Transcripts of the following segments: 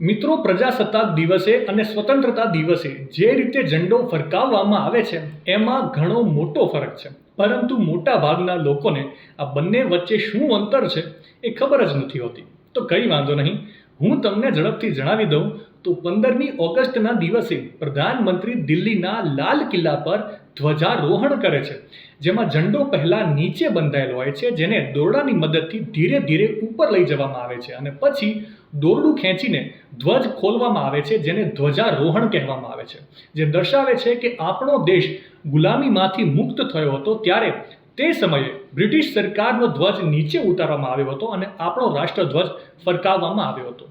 મિત્રો, પ્રજાસત્તાક દિવસે અને સ્વતંત્રતા દિવસે જે રીતે ઝંડો ફરકાવવામાં આવે છે, એમાં ઘણો મોટો ફરક છે. પરંતુ મોટા ભાગના લોકોને આ બંને વચ્ચે શું અંતર છે, એ ખબર જ નથી હોતી. તો કંઈ વાંધો નહીં હું તમને ઝડપથી જણાવી દઉં, તો પંદરમી ઓગસ્ટના દિવસે પ્રધાનમંત્રી દિલ્હીના લાલ કિલ્લા પર ધ્વજારોહણ કરે છે, જેમાં ઝંડો પહેલાં નીચે બંધાયેલો હોય છે, જેને દોરડાની મદદથી ધીરે ધીરે ઉપર લઈ જવામાં આવે છે અને પછી દોરડું ખેંચીને ધ્વજ ખોલવામાં આવે છે, જેને ધ્વજારોહણ કહેવામાં આવે છે. જે દર્શાવે છે કે આપણો દેશ ગુલામીમાંથી મુક્ત થયો હતો, ત્યારે તે સમયે બ્રિટિશ સરકારનો ધ્વજ નીચે ઉતારવામાં આવ્યો હતો અને આપણો રાષ્ટ્રધ્વજ ફરકાવવામાં આવ્યો હતો.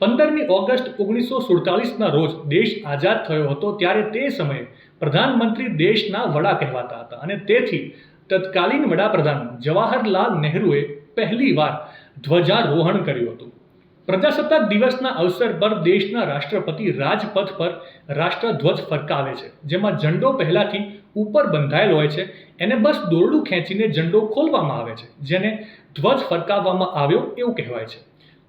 પંદરમી ઓગસ્ટ ઓગણીસો સુડતાલીસના રોજ દેશ આઝાદ થયો હતો ત્યારે તે સમયે પ્રધાનમંત્રી દેશના વડા કહેવાતા હતા અને તેથી તત્કાલીન વડાપ્રધાન જવાહરલાલ નહેરુએ પહેલીવાર ધ્વજારોહણ કર્યું હતું. પ્રજાસત્તાક દિવસના અવસર પર દેશના રાષ્ટ્રપતિ રાજપથ પર રાષ્ટ્રધ્વજ ફરકાવે છે, જેમાં ઝંડો પહેલાથી ઉપર બંધાયેલ હોય છે, એને બસ દોરડું ખેંચીને ઝંડો ખોલવામાં આવે છે, જેને ધ્વજ ફરકાવવામાં આવ્યો એવું કહેવાય છે.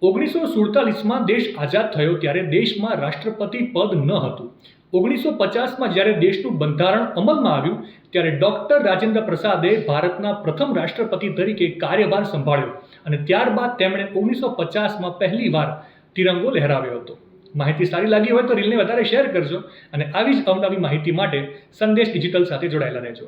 ઓગણીસો સુડતાલીસમાં દેશ આઝાદ થયો ત્યારે દેશમાં રાષ્ટ્રપતિ પદ ન હતું. ઓગણીસો પચાસમાં જ્યારે દેશનું બંધારણ અમલમાં આવ્યું, ત્યારે ડૉક્ટર રાજેન્દ્ર પ્રસાદે ભારતના પ્રથમ રાષ્ટ્રપતિ તરીકે કાર્યભાર સંભાળ્યો અને ત્યારબાદ તેમણે ઓગણીસો પચાસમાં પહેલી વાર તિરંગો લહેરાવ્યો હતો. માહિતી સારી લાગી હોય તો રીલને વધારે શેર કરજો અને આવી જ અવનવી માહિતી માટે સંદેશ ડિજિટલ સાથે જોડાયેલા રહેજો.